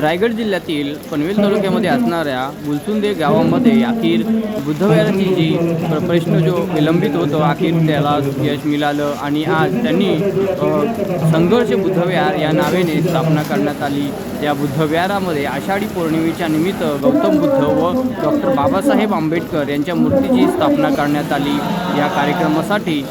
रायगड जिल्ह्यातील पनवेल तालुक्यामध्ये असणाऱ्या गुलसुंदे गावामध्ये अखेर बुद्धविहाराची जी प्रश्न जो विलंबित होतो अखेर त्याला यश मिळालं आणि आज त्यांनी संघर्ष बुद्धविहार या नावेने स्थापना करण्यात आली. या बुद्धविहारामध्ये आषाढी पौर्णिमेच्या निमित्त गौतम बुद्ध व डॉक्टर बाबासाहेब आंबेडकर यांच्या मूर्तीची स्थापना करण्यात आली. या कार्यक्रमासाठी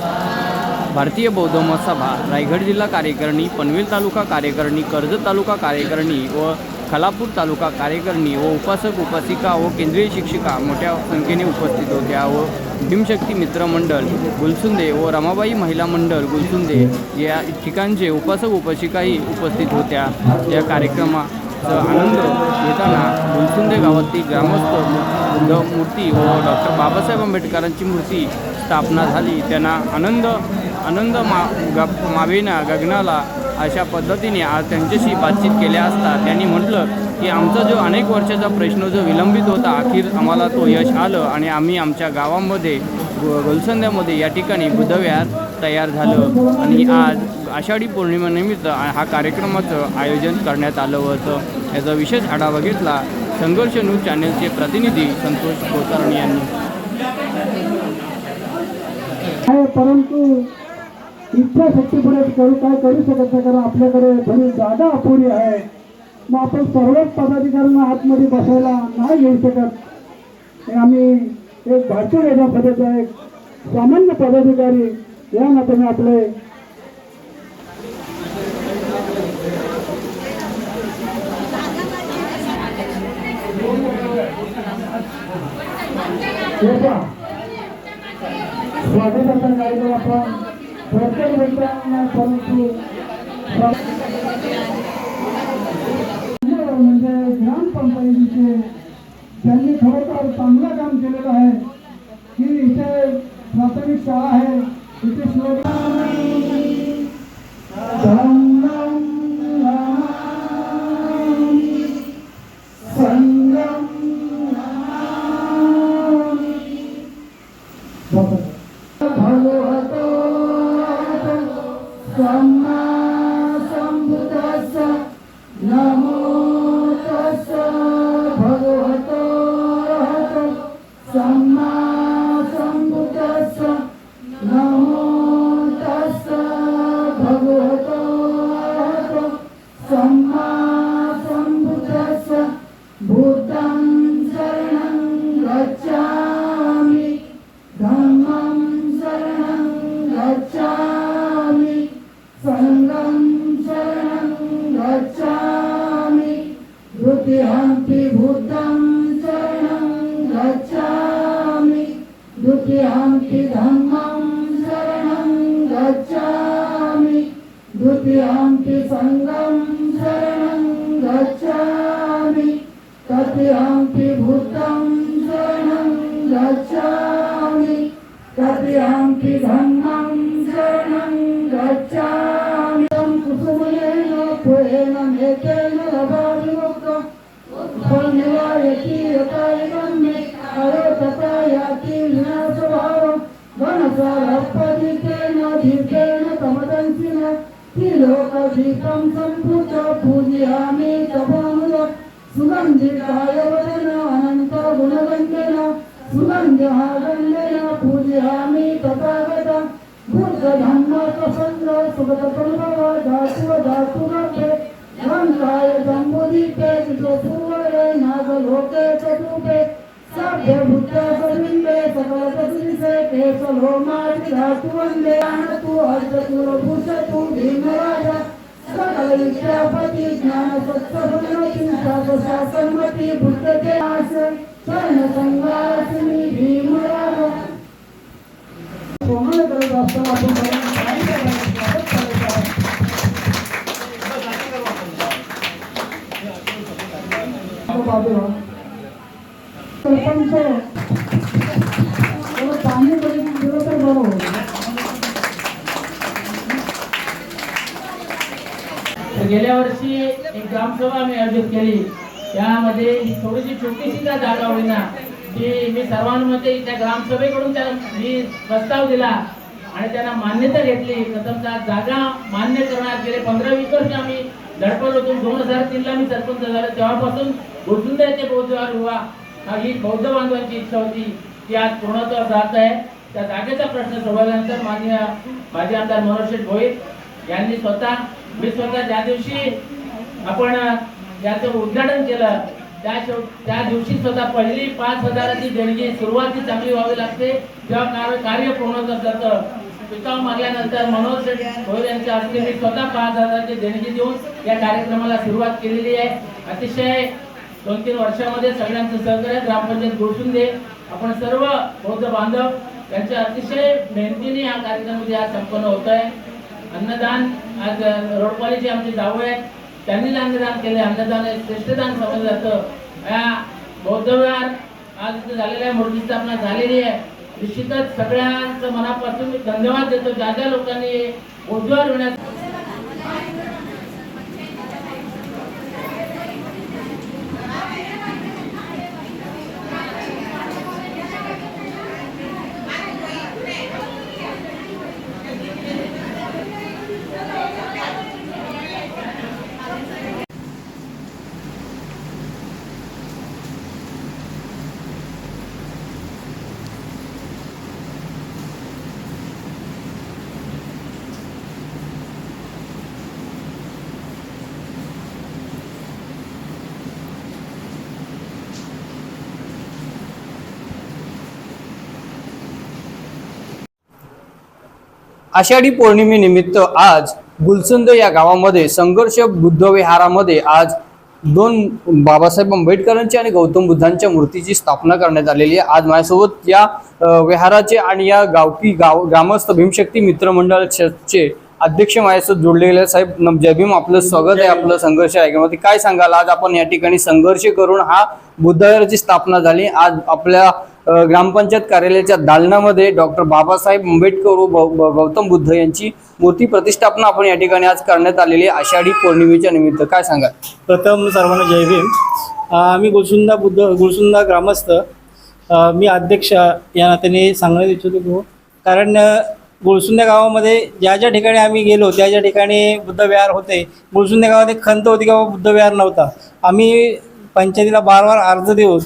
भारतीय बौद्ध महासभा रायगड जिल्हा कार्यकारिणी पनवेल तालुका कार्यकारिणी कर्जत तालुका कार्यकारिणी व खलापूर तालुका कार्यकारिणी व उपासक उपासिका व केंद्रीय शिक्षिका मोठ्या संख्येने उपस्थित होत्या व भीमशक्ती मित्र मंडळ गुलसुंदे व रमाबाई महिला मंडळ गुलसुंदे या ठिकाणचे उपासक उपासिकाही उपस्थित होत्या. या कार्यक्रमा आनंद घेताना गुलसुंदे गावातील ग्रामस्थ मूर्ती व डॉक्टर बाबासाहेब आंबेडकरांची मूर्ती स्थापना झाली. त्यांना आनंद आनंद मा ग मावेना गगनाला अशा पद्धतीने आज त्यांच्याशी बातचीत केल्या असता त्यांनी म्हटलं की आमचा जो अनेक वर्षाचा प्रश्न जो विलंबित होता अखेर आम्हाला तो यश आलं आणि आम्ही आमच्या गावामध्ये गो- या ठिकाणी बुधव्यास तयार झालं. आणि आज आषाढी पौर्णिमेनिमित्त हा कार्यक्रमाचं आयोजन करण्यात आलं होतं. याचा विशेष आढावा घेतला संघर्ष न्यूज चॅनलचे प्रतिनिधी संतोष कोतारणी यांनी. परंतु इतक्या पुढे करू काय करू शकत नाही कारण आपल्याकडे थोडी जागा अपुरी आहे. मग आपण सर्वच पदाधिकाऱ्यांना आतमध्ये बसायला नाही घेऊ शकत. आम्ही एक भारतीय वेदापदाचा एक सामान्य पदाधिकारी या नात्याने आपले स्वागत पहा, कार्यक्रम आपण प्रत्येक व्यक्तींना परंतु म्हणजे ग्रामपंचायतीचे काम केलेलं आहे की इथे प्राथमिक शाळा आहे इथे संगम भगवतो Brahma द्वितीयम्पि सङ्गं शरणं गच्छामि तृतीयम्पि बुद्धं शरणं गच्छामि तृतीयम्पि धम्मं शरणं गच्छामि कुसुमलेन पुरेण मेतेन लभाविमुक्तं फलनिवायति यथायुगं मे अरो तथा याति विनाशभावं वनसारपदितेन त्रिलोकदीपं सम्भूत पूजयामि तपोमुदम् सुगन्धिकाय वदन अनन्त गुणगन्धेन सुगन्धहागन्धेन पूजयामि तथागत बुद्धधम्म प्रसन्न सुगतप्रभव सदृशे केशलो माति धातु वन्दे अनतु अर्धतुरभूषतु भीमराज सकल विद्यापति ज्ञान सत्सभनति शासनमति बुद्ध के आस. चरण संवासिनी भीमराज कोणाला करत असताना आपण सरपंच तर गेल्या वर्षी एक ग्रामसभा मी आयोजित केली. त्यामध्ये थोडीशी छोटीशी का जागा होईना की मी सर्वांमध्ये त्या ग्रामसभेकडून त्या मी प्रस्ताव दिला आणि त्यांना मान्यता घेतली. प्रथमतः जागा मान्य करण्यात गेले. पंधरा वीस वर्ष आम्ही धडपड होतो दोन हजार तीनला मी सरपंच झालो. तेव्हापासून गोसुंदा येथे बौद्ध ही बौद्ध बांधवांची इच्छा होती ती आज पूर्णत्वास जात आहे. त्या जागेचा प्रश्न सोडवल्यानंतर मान्य माजी आमदार मनोज शेठ भोईर यांनी स्वतः मी स्वतः ज्या दिवशी आपण याचं उद्घाटन केलं त्या शेव- त्या दिवशी स्वतः पहिली पाच हजाराची देणगी सुरुवाती चांगली व्हावी लागते. तेव्हा कार्य कार्य पूर्ण जातं पिकाव मागल्यानंतर मनोज शेठ यांच्या हस्ते मी स्वतः पाच हजाराची देणगी देऊन या कार्यक्रमाला सुरुवात केलेली आहे. अतिशय दोन तीन वर्षामध्ये सगळ्यांचं सहकार्य ग्रामपंचायत घोषून दे. आपण सर्व बौद्ध बांधव यांच्या अतिशय मेहनतीने हा कार्यक्रम आज संपन्न होत आहे अन्नदान आज रोडपालीचे आमचे जावं आहेत. त्यांनी अन्नदान केले अन्नदान हे श्रेष्ठदान समजलं जातं. या बौद्धविहार आज इथे झालेल्या मूर्ती स्थापना झालेली आहे. निश्चितच सगळ्यांचं मनापासून मी धन्यवाद देतो. ज्या ज्या लोकांनी बौद्ध होण्यास आषाढी पौर्णिमेनिमित्त आज गुलसंद या गावामध्ये संघर्ष बुद्ध विहारामध्ये आज दोन बाबासाहेब आंबेडकरांची आणि गौतम बुद्धांच्या मूर्तीची स्थापना करण्यात आलेली आहे. आज माझ्यासोबत या विहाराचे आणि या गावकी गाव ग्रामस्थ भीमशक्ती मित्रमंडळाचे अध्यक्ष माझ्यासोबत जोडलेले. साहेब जय भीम आपलं स्वागत आहे आपलं संघर्ष ऐकण्यामध्ये. काय सांगाल? आज आपण या ठिकाणी संघर्ष करून हा बुद्धविहाराची स्थापना झाली. आज आपल्या ग्रामपंचायत कार्यालयाच्या दालनामध्ये डॉक्टर बाबासाहेब आंबेडकर व गौतम बुद्ध यांची मूर्ती प्रतिष्ठापना आपण या ठिकाणी आज करण्यात आलेली आषाढी पौर्णिमेच्या निमित्त. काय सांगा प्रथम सर्वांना जय भीम. आम्ही गुलसुंदा बुद्ध गुलसुंदा ग्रामस्थ. मी अध्यक्ष या नात्याने सांगण्यात इच्छितो की हो. कारण अ, गावामध्ये ज्या ज्या ठिकाणी आम्ही गेलो त्या ज्या ठिकाणी बुद्धविहार होते गुलसुंदा गावात एक खंत होती की बाबा बुद्धविहार नव्हता. आम्ही पंचायतीला बारवार अर्ज देऊन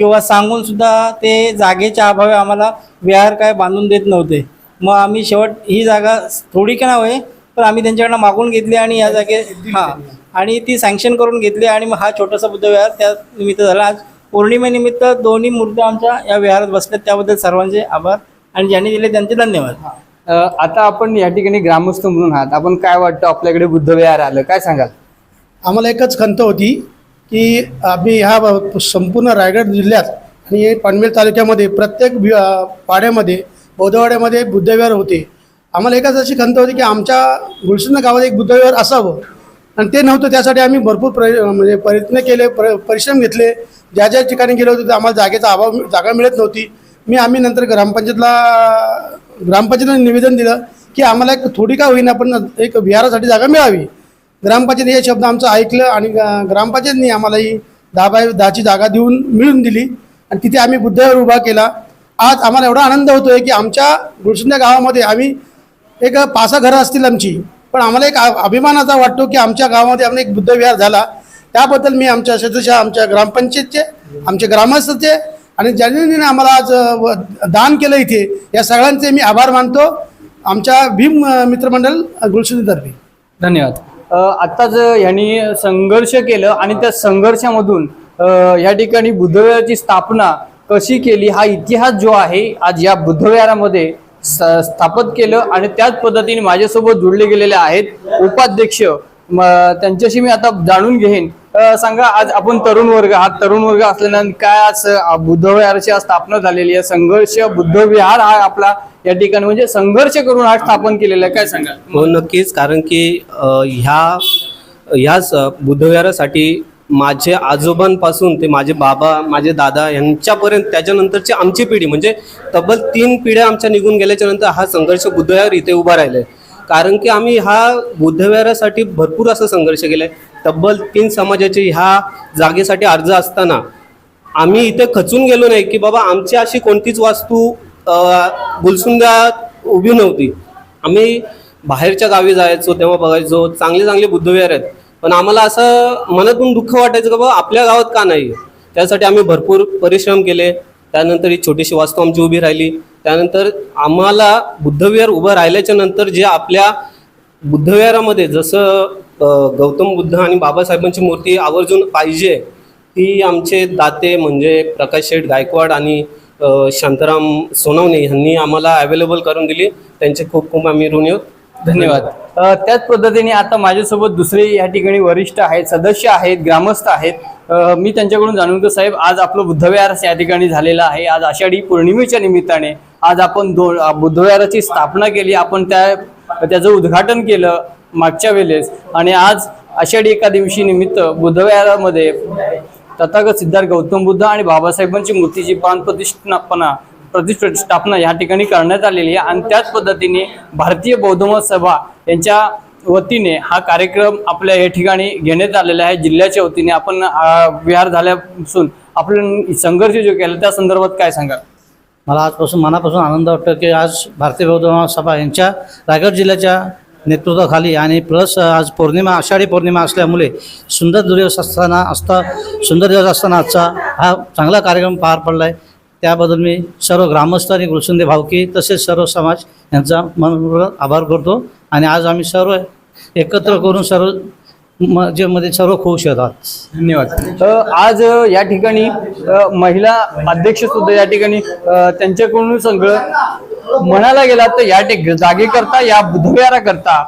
किंवा सांगून सुद्धा ते जागेच्या अभावी आम्हाला विहार काय बांधून देत नव्हते. मग आम्ही शेवट ही जागा थोडी का नव्हे पण आम्ही त्यांच्याकडनं मागून घेतली आणि या जागे हां. आणि ती सँक्शन करून घेतली आणि मग हा छोटासा बुद्धविहार त्या निमित्त झाला. आज पौर्णिमेनिमित्त दोन्ही मूर्त्या आमच्या या विहारात बसल्यात त्याबद्दल सर्वांचे आभार आणि ज्यांनी दिले त्यांचे धन्यवाद. आता आपण या ठिकाणी ग्रामस्थ म्हणून आहात. आपण काय वाटतं आपल्याकडे बुद्धविहार आलं? काय सांगाल? आम्हाला एकच खंत होती की आम्ही ह्या संपूर्ण रायगड जिल्ह्यात आणि पनवेल तालुक्यामध्ये प्रत्येक वि- पाड्यामध्ये बौद्धवाड्यामध्ये बुद्धविहार होते. आम्हाला एकच अशी खंत होती की आमच्या गुलसिंद गावात एक बुद्धविहार असावं. आणि ते नव्हतं त्यासाठी आम्ही भरपूर प्र म्हणजे प्रयत्न केले प्र परिश्रम घेतले. ज्या ज्या ठिकाणी गेलो होतो आम्हाला जागेचा अभाव जागा मिळत नव्हती. मी आम्ही नंतर ग्रामपंचायतला ग्रामपंचायतीला निवेदन दिलं की आम्हाला एक थोडी का होईना पण एक विहारासाठी जागा मिळावी. ग्रामपंचायत हे शब्द आमचं ऐकलं आणि ग- ग्रामपंचायतनी आम्हाला ही दहा बाय दहाची जागा देऊन मिळून दिली. आणि तिथे आम्ही बुद्धावर उभा केला. आज आम्हाला एवढा आनंद होतोय की आमच्या गुळसुंद्या गावामध्ये आम्ही एक पाच घरं असतील आमची. पण आम्हाला एक अभिमानाचा वाटतो की आमच्या गावामध्ये आम्हाला एक बुद्धविहार झाला. त्याबद्दल मी आमच्या सदस्य आमच्या ग्रामपंचायतचे आमचे ग्रामस्थचे आणि ज्यांनी आम्हाला आज व- दान केलं इथे या सगळ्यांचे मी आभार मानतो. आमच्या भीम मित्रमंडळ गुळसुंदीतर्फे धन्यवाद. आत्ताच यांनी संघर्ष केलं आणि त्या संघर्षामधून या ठिकाणी बुद्धविहाराची स्थापना कशी केली हा इतिहास जो आहे आज या बुद्धविहारामध्ये स- स्थापित केलं आणि त्याच पद्धतीने माझ्यासोबत जोडले गेलेले आहेत उपाध्यक्ष. म, त्यांच्याशी मी आता जाणून घेईन. सांगा आज आपण तरुण वर्ग हा तरुण वर्ग असल्यानंतर काय आज बुद्धविहाराची स्थापना झालेली आहे? संघर्ष बुद्धविहार हा आपला या ठिकाणी म्हणजे संघर्ष करून हा स्थापन केलेला आहे. काय सांगा? हो नक्कीच. कारण की ह्या ह्याच बुद्धविहारासाठी माझे आजोबांपासून ते माझे बाबा माझे दादा यांच्यापर्यंत त्याच्यानंतरची आमची पिढी म्हणजे तब्बल तीन पिढ्या आमच्या निघून गेल्याच्यानंतर हा संघर्ष बुद्धविहार इथे उभा राहिला आहे कारण की आम्ही हा बुद्धविहारासाठी भरपूर असा संघर्ष केला आहे तब्बल तीन समाजाचे ह्या जागेसाठी अर्ज असताना आम्ही इथे खचून गेलो नाही की बाबा आमची अशी कोणतीच वास्तू अ, उभी नव्हती. आम्ही बाहेरच्या गावी जायचो तेव्हा बघायचो चांगले चांगले बुद्धविहार आहेत. पण आम्हाला असं मनातून दुःख वाटायचं की बाबा आपल्या गावात का नाही? त्यासाठी आम्ही भरपूर परिश्रम केले. त्यानंतर ही छोटीशी वास्तू आमची उभी राहिली. त्यानंतर आम्हाला बुद्धविहार उभं राहिल्याच्या नंतर जे आपल्या बुद्धविहारामध्ये जसं गौतम बुद्ध आणि बाबासाहेबांची मूर्ती आवर्जून पाहिजे ती आमचे दाते म्हणजे प्रकाश शेठ गायकवाड आणि शांताराम सोनवणे यांनी आम्हाला अवेलेबल करून दिली. त्यांचे खूप खूप आम्ही ऋणी आहोत. धन्यवाद. त्याच पद्धतीने आता माझ्यासोबत दुसरे या ठिकाणी वरिष्ठ आहेत सदस्य आहेत ग्रामस्थ आहेत. मी त्यांच्याकडून जाणून घेतो साहेब आज आपलं बुद्धविहार या ठिकाणी झालेला आहे. आज आषाढी पौर्णिमेच्या निमित्ताने आज आपण दोन बुद्धविहाराची स्थापना केली. आपण त्या त्याचं उद्घाटन केलं. मागच्या वेळेस. आणि आज आषाढी एकादशी निमित्त बुधवारामध्ये तथागत सिद्धार्थ गौतम बुद्ध आणि बाबासाहेबांची मूर्तीची प्राण प्रतिष्ठापना प्रतिष्ठापना या ठिकाणी करण्यात आलेली आहे. आणि त्याच पद्धतीने भारतीय बौद्धमत सभा यांच्या वतीने हा कार्यक्रम आपल्या या ठिकाणी घेण्यात आलेला आहे. जिल्ह्याच्या वतीने आपण विहार झाल्यापासून आपण संघर्ष जो केला त्या संदर्भात काय सांगा मला आजपासून मनापासून आनंद वाटतो की आज भारतीय बौद्ध सभा यांच्या रायगड जिल्ह्याच्या नेतृत्वाखाली आणि प्लस आज पौर्णिमा आषाढी पौर्णिमा असल्यामुळे सुंदर दिवस असताना असता सुंदर दिवस असताना आजचा हा चांगला कार्यक्रम पार पडला आहे त्याबद्दल मी सर्व ग्रामस्थ आणि गुलसुंदे भावकी तसेच सर्व समाज यांचा मनपूर्वक आभार करतो आणि आज आम्ही सर्व एकत्र करून सर्व म जे मध्ये सर्व खुश होतात धन्यवाद. आज या ठिकाणी महिला अध्यक्ष सुद्धा या ठिकाणी त्यांच्याकडून सगळं म्हणायला गेला तर या जागे जागेकरता या बुधविहाराकरता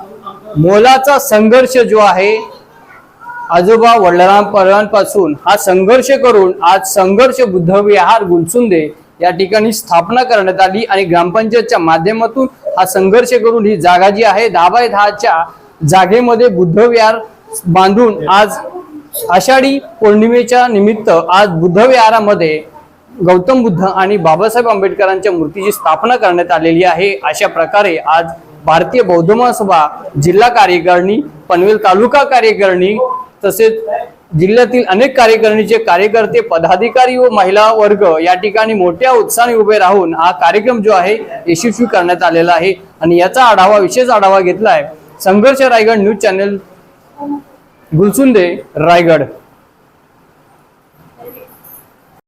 मोलाचा संघर्ष जो आहे आजोबा वडिलांपासून हा संघर्ष करून आज संघर्ष बुद्धविहार गुलसुंदे या ठिकाणी स्थापना करण्यात आली आणि ग्रामपंचायतच्या माध्यमातून हा संघर्ष करून ही जागा जी आहे दहा बाय दहाच्या जागेमध्ये बुद्धविहार बांधून आज आषाढी पौर्णिमेच्या निमित्त आज बुद्धविहारामध्ये गौतम बुद्ध आणि बाबासाहेब आंबेडकरांच्या मूर्तीची स्थापना करण्यात आलेली आहे. अशा प्रकारे आज भारतीय बौद्ध महासभा जिल्हा कार्यकारिणी पनवेल तालुका कार्यकारिणी तसेच जिल्ह्यातील अनेक कार्यकारिणीचे कार्यकर्ते पदाधिकारी व महिला वर्ग या ठिकाणी मोठ्या उत्साहाने उभे राहून हा कार्यक्रम जो आहे यशस्वी करण्यात आलेला आहे. आणि याचा आढावा विशेष आढावा घेतला आहे संघर्ष रायगड न्यूज चॅनल गुलसुंदे रायगड.